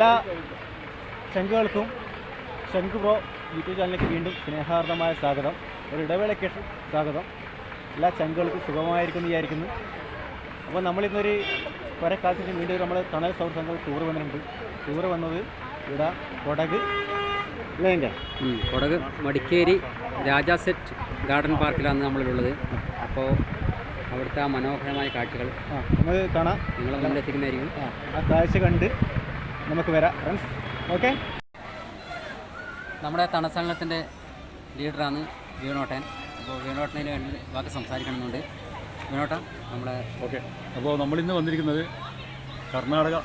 എല്ലാ ശംഖുകൾക്കും ശംഖു pro YouTube ചാനലിലേക്ക് വീണ്ടും സ്നേഹാർദ്ദമായ സ്വാഗതം. ഒരു ഇടവേളയ്ക്ക് സ്വാഗതം. എല്ലാ ശംഖുകൾക്കും സുഖമായിരിക്കുന്നു വിചാരിക്കുന്നു. അപ്പോൾ നമ്മളിന്നൊരു കുറെ കാലത്തിന് വീണ്ടും നമ്മൾ തണൽ സൗഹൃദങ്ങൾ സംഘം ടൂർ വന്നിട്ടുണ്ട്. ടൂർ വന്നത് ഇവിടെ കൊടക് കൊടക് മടിക്കേരി രാജാ സെറ്റ് ഗാർഡൻ പാർക്കിലാണ് നമ്മളിലുള്ളത്. അപ്പോൾ അവിടുത്തെ ആ മനോഹരമായ കാഴ്ചകൾ നമ്മൾ നമുക്ക് കാണാം. നിങ്ങളെ മുന്നിലെത്തിക്കുന്നതായിരിക്കും ആ കാഴ്ച കണ്ട് നമുക്ക് വരാം ഫ്രണ്ട്സ് ഓക്കെ നമ്മുടെ തണസംഘത്തിന്റെ ലീഡറാണ് വീണോട്ടൻ അപ്പോൾ വീണോട്ടനെ രണ്ട് വാക്ക് സംസാരിക്കണമെന്നുണ്ട്. വീണോട്ട നമ്മുടെ ഓക്കെ അപ്പോൾ നമ്മളിന്ന് വന്നിരിക്കുന്നത് കർണാടക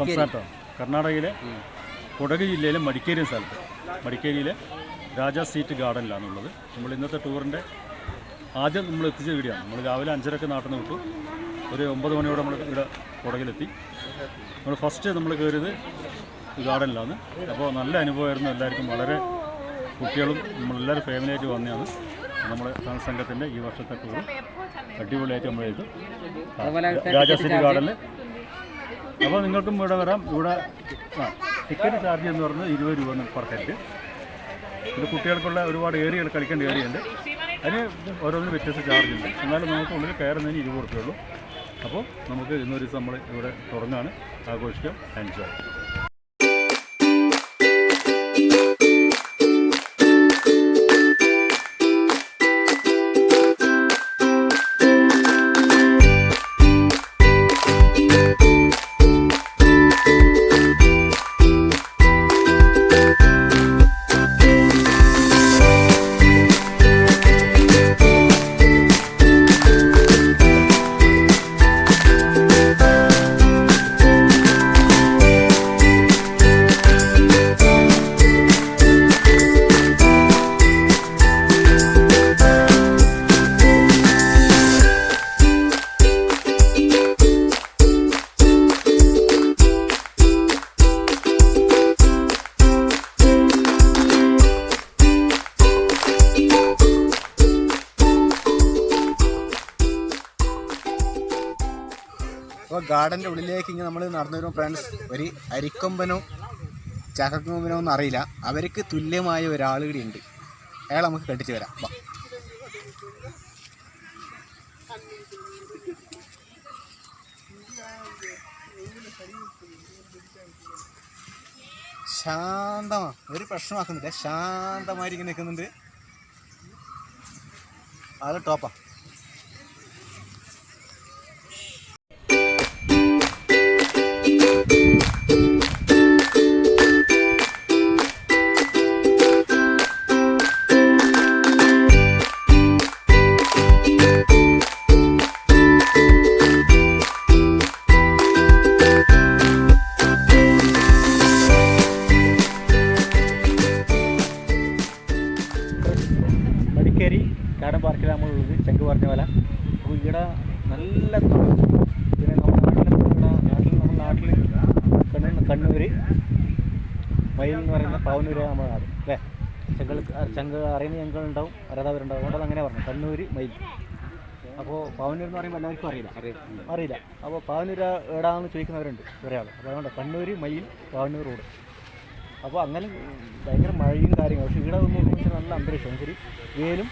സംസ്ഥാനത്താണ്. കർണാടകയിലെ കുടക് കൊടക് ജില്ലയിലെ മടിക്കേരി സ്ഥലത്ത്. മടിക്കേരിയിലെ രാജാ സീറ്റ് ഗാർഡനിലാണുള്ളത് നമ്മൾ ഇന്നത്തെ ടൂറിന്റെ ആദ്യം നമ്മൾ എത്തിച്ച വീടിയാണ് നമ്മൾ രാവിലെ അഞ്ചരക്ക് നാട്ടിൽ നിന്ന് വിട്ടു. ഒരു ഒമ്പത് മണിയോടെ നമ്മൾ ഇവിടെ കൊടകിലെത്തി. നമ്മൾ ഫസ്റ്റ് നമ്മൾ കയറിയത് ഗാർഡനിലാണ് അപ്പോൾ നല്ല അനുഭവമായിരുന്നു. എല്ലാവർക്കും വളരെ കുട്ടികളും നമ്മളെല്ലാവരും ഫാമിലിയായിട്ട് വന്നതാണ്. നമ്മുടെ സംഘത്തിന്റെ ഈ വർഷത്തെ ടൂർ അടിപൊളിയായിട്ട് നമ്മൾ ചെയ്തു. രാജാസിറ്റി രാജാ സിറ്റി ഗാർഡനിൽ അപ്പോൾ നിങ്ങൾക്കും ഇവിടെ വരാം. ഇവിടെ ആ ടിക്കറ്റ് ചാർജ് എന്ന് പറയുന്നത് ഇരുപത് രൂപ പെർ ഹെഡ് ഇത് കുട്ടികൾക്കുള്ള ഒരുപാട് ഏരിയകൾ കളിക്കേണ്ട ഏരിയ ഉണ്ട്. അതിന് ഓരോന്നിനും വ്യത്യസ്ത ചാർജ് ഉണ്ട്. എന്നാലും നമുക്ക് ഉള്ളിൽ കയറുന്നതിന് ഇരുപത് റുപ്യുള്ളൂ അപ്പോൾ നമുക്ക് ഇന്നൊരു നമ്മൾ ഇവിടെ തുടങ്ങാണ് ആഘോഷിക്കാം. എൻജോയ് അപ്പോൾ ഗാർഡന്റെ ഉള്ളിലേക്ക് ഇങ്ങനെ നമ്മൾ നടന്നു വരുമ്പോൾ ഫ്രണ്ട്സ് ഒരു അരിക്കൊമ്പനോ ചക്കക്കൊമ്പനോ ഒന്നും അറിയില്ല. അവർക്ക് തുല്യമായ ഒരാൾ കൂടി ഉണ്ട്. അയാൾ നമുക്ക് കണ്ടിച്ച് വരാം. വാ. ശാന്തമാ. ഒരു പ്രശ്നമാക്കുന്നില്ല. ശാന്തമായിരിക്കും നിൽക്കുന്നുണ്ട്. അത് ടോപ്പാ അപ്പോൾ ഇവിടെ നല്ല. പിന്നെ നമ്മുടെ നാട്ടിലെ നാട്ടിൽ നമ്മുടെ നാട്ടിൽ കണ്ണൂർ കണ്ണൂർ വയൽ എന്ന് പറയുന്ന പാവനൂര് നമ്മുടെ നാട്. അല്ലേ? ചെങ്കൾ ചങ്ക് അറിയുന്ന ചെങ്കളുണ്ടാവും അറിയാത്തവരുണ്ടാവും അതുകൊണ്ട് അങ്ങനെ പറഞ്ഞു കണ്ണൂർ മയിൽ. അപ്പോൾ പാവനൂർ എന്ന് പറയുമ്പോൾ എല്ലാവർക്കും അറിയില്ല. അറിയില്ല. അപ്പോൾ പാവനൂർ എവിടാന്ന് ചോദിക്കുന്നവരുണ്ട് ഒരാൾ. അപ്പോൾ അതുകൊണ്ട് കണ്ണൂർ മയിൽ പാവനൂർ റോഡ്. അപ്പോൾ അങ്ങനെ ഭയങ്കര മഴയും കാര്യങ്ങളും. പക്ഷേ ഇവിടെ നോക്കുമ്പോൾ നല്ല അന്തരീക്ഷം. ശരി? വേലും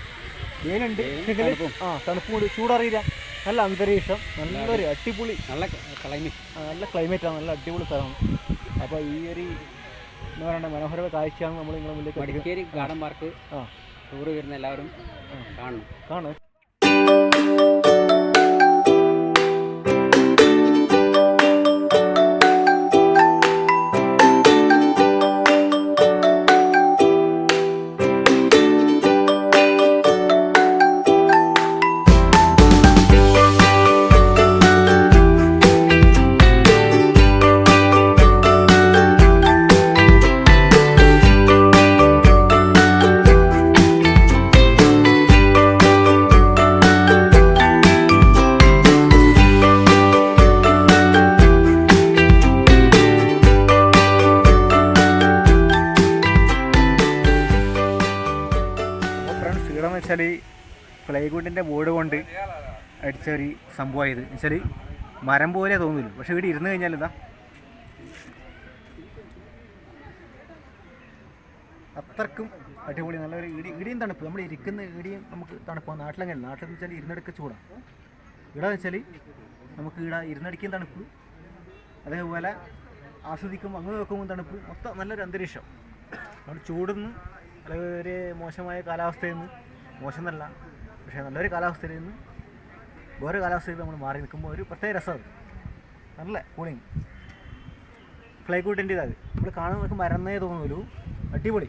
എങ്കിലും ആ തണുപ്പും ചൂടറിയില്ല. നല്ല അന്തരീക്ഷം. നല്ലൊരു അടിപൊളി നല്ല ക്ലൈമറ്റ് നല്ല നല്ല ക്ലൈമറ്റാണ് നല്ല അടിപൊളി സ്ഥലമാണ്. അപ്പോൾ ഈ ഒരു എന്ന് പറയേണ്ട മനോഹര കാഴ്ചയാണ് നമ്മൾ നിങ്ങളുടെ മുന്നിലേക്ക് മടിക്കേരി ഗാർഡൻ പാർക്ക് ആ. ടൂർ വരുന്ന എല്ലാവരും കാണണം. കാണും വെച്ചാൽ പ്ലൈവുഡിന്റെ ബോർഡ് കൊണ്ട് അടിച്ച ഒരു സംഭവമായത് വെച്ചാൽ മരം പോലെ തോന്നില്ല. പക്ഷെ ഇവിടെ ഇരുന്ന് കഴിഞ്ഞാൽ ഇതാ അത്രക്കും അടിപൊളി. നല്ലൊരു ഇടി ഇടിയും തണുപ്പ്. നമ്മൾ ഇരിക്കുന്ന ഇടിയും നമുക്ക് തണുപ്പാണ് നാട്ടിലെങ്ങനെ നാട്ടിലെന്ന് വെച്ചാൽ ഇരുന്നടക്ക് ചൂടാണ് ഇവിടെ വെച്ചാൽ നമുക്ക് ഇവിടെ ഇരുന്നടിക്കും തണുപ്പ്. അതേപോലെ ആസ്വദിക്കുമ്പോൾ അങ്ങ് നോക്കുമ്പോൾ തണുപ്പ്. മൊത്തം നല്ലൊരു അന്തരീക്ഷം. നമ്മൾ ചൂടുന്ന്. അല്ലെങ്കിൽ ഒരു മോശമായ കാലാവസ്ഥയിൽ നിന്ന് മോശം എന്നല്ല പക്ഷേ നല്ലൊരു കാലാവസ്ഥയിൽ നിന്ന് വേറെ കാലാവസ്ഥയിൽ നമ്മൾ മാറി നിൽക്കുമ്പോൾ ഒരു പ്രത്യേക രസമാണ് നല്ല കൂളിങ് ഫ്ലൈ കൂട്ടിന്റെ ഇതാത് നമ്മൾ കാണുന്നവർക്ക് മരന്നേ തോന്നുള്ളൂ. അടിപൊളി.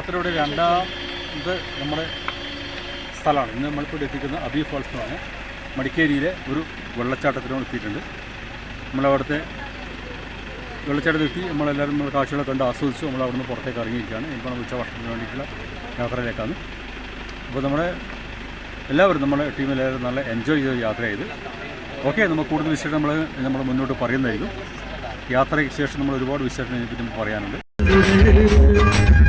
യാത്രയുടെ രണ്ടാമത് നമ്മുടെ സ്ഥലമാണ്. ഇന്ന് നമ്മളിപ്പോൾ എത്തിക്കുന്ന അബി ഫോൾസ് എന്ന് പറഞ്ഞാൽ മടിക്കേരിയിലെ ഒരു വെള്ളച്ചാട്ടത്തിലാണ് എത്തിയിട്ടുണ്ട്. നമ്മളവിടുത്തെ വെള്ളച്ചാട്ടത്തിൽ എത്തി. നമ്മളെല്ലാവരും നമ്മൾ കാഴ്ചകളെ കണ്ട് ആസ്വദിച്ചു. നമ്മൾ അവിടുന്ന് പുറത്തേക്ക് ഇറങ്ങിയിരിക്കുകയാണ്. ഇപ്പോൾ നമ്മൾ ഉച്ചഭക്ഷണത്തിന് വേണ്ടിയിട്ടുള്ള യാത്രയിലേക്കാണ്. അപ്പോൾ നമ്മുടെ എല്ലാവരും നമ്മുടെ ടീമിലെല്ലാവരും നല്ല എൻജോയ് ചെയ്ത് യാത്ര ചെയ്ത് ഓക്കെ നമുക്ക് കൂടുതൽ വിശേഷം നമ്മൾ നമ്മൾ മുന്നോട്ട് പറയുന്നതായിരിക്കും യാത്രയ്ക്ക് ശേഷം നമ്മൾ ഒരുപാട് വിശേഷം ഇതിനെപ്പറ്റി നമുക്ക്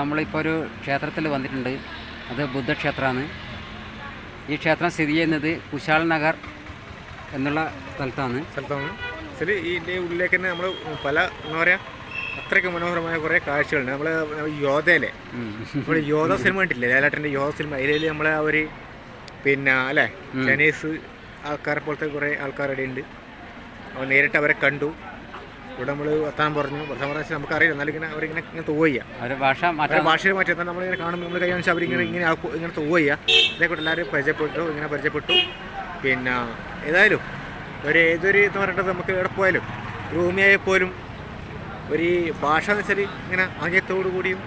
നമ്മളിപ്പോൾ ഒരു ക്ഷേത്രത്തിൽ വന്നിട്ടുണ്ട്. അത് ബുദ്ധക്ഷേത്രമാണ്. ഈ ക്ഷേത്രം സ്ഥിതി ചെയ്യുന്നത് കുശാൽ നഗർ എന്നുള്ള സ്ഥലത്താണ്. സ്ഥലത്താണ്. ശരി ഇതിന്റെ ഉള്ളിലേക്ക് തന്നെ നമ്മൾ പല എന്താ പറയുക അത്രയ്ക്ക് മനോഹരമായ കുറേ കാഴ്ചകളുണ്ട്. നമ്മൾ യോധയിലെ. നമ്മുടെ നമ്മൾ യോധ സിനിമ കണ്ടില്ലേ ലാലേട്ടന്റെ യോധ സിനിമ. അതിൽ നമ്മളെ ആ ഒരു പിന്നെ അല്ലേ. ചൈനീസ് ആൾക്കാരെ പോലത്തെ കുറേ ആൾക്കാരുടെ ഉണ്ട്. അവർ നേരിട്ട് അവരെ കണ്ടു. ഇവിടെ നമ്മൾ വർത്താനം പറഞ്ഞു. വർത്താനം പറഞ്ഞാൽ നമുക്കറിയില്ല. എന്നാലും ഇങ്ങനെ അവരിങ്ങനെ ഇങ്ങനെ തോവുക അവരുടെ ഭാഷ ഭാഷയിൽ മാറ്റി എന്നാൽ നമ്മളിങ്ങനെ കാണുമ്പോൾ നമ്മൾ കൈ കാണിച്ചാൽ അവരിങ്ങനെ ഇങ്ങനെ ആക്കു- ഇങ്ങനെ തോവുക ഇതേക്കൂടെ എല്ലാവരും പരിചയപ്പെട്ടു ഇങ്ങനെ പരിചയപ്പെട്ടു. പിന്നെ ഏതായാലും ഒരു ഏതൊരു എന്ന് പറഞ്ഞിട്ട് നമുക്ക് എവിടെ പോയാലും റൂമിയായി പോലും ഒരു ഭാഷ എന്ന് വെച്ചാൽ ഇങ്ങനെ ആംഗ്യത്തോടു കൂടിയും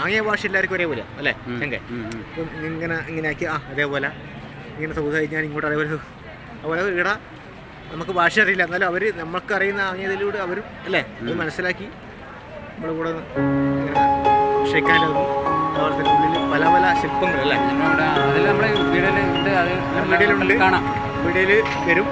ആംഗ്യ ഭാഷ എല്ലാവർക്കും ഒരേപോലെ അല്ലേ? ഉം. ഇപ്പം ഇങ്ങനെ ഇങ്ങനെ ആക്കി ആ അതേപോലെ. ഇങ്ങനെ സൗദായി കഴിഞ്ഞാൽ ഇങ്ങോട്ട് അതേപോലെ അതുപോലെ ഇവിടെ നമുക്ക് ഭാഷ അറിയില്ല എന്നാലും അവർ നമുക്ക് അറിയുന്ന ആംഗ്യത്തിലൂടെ അവർ അല്ലേ? അത് മനസ്സിലാക്കി നമ്മുടെ കൂടെ ഷെയ്ക്കാനും അതുപോലെ തന്നെ ഉള്ളിൽ പല പല ശില്പങ്ങൾ അല്ലേ? നമ്മുടെ അത് വീഡിയോയിലുണ്ട്. കാണാം. വീടിൽ വരും.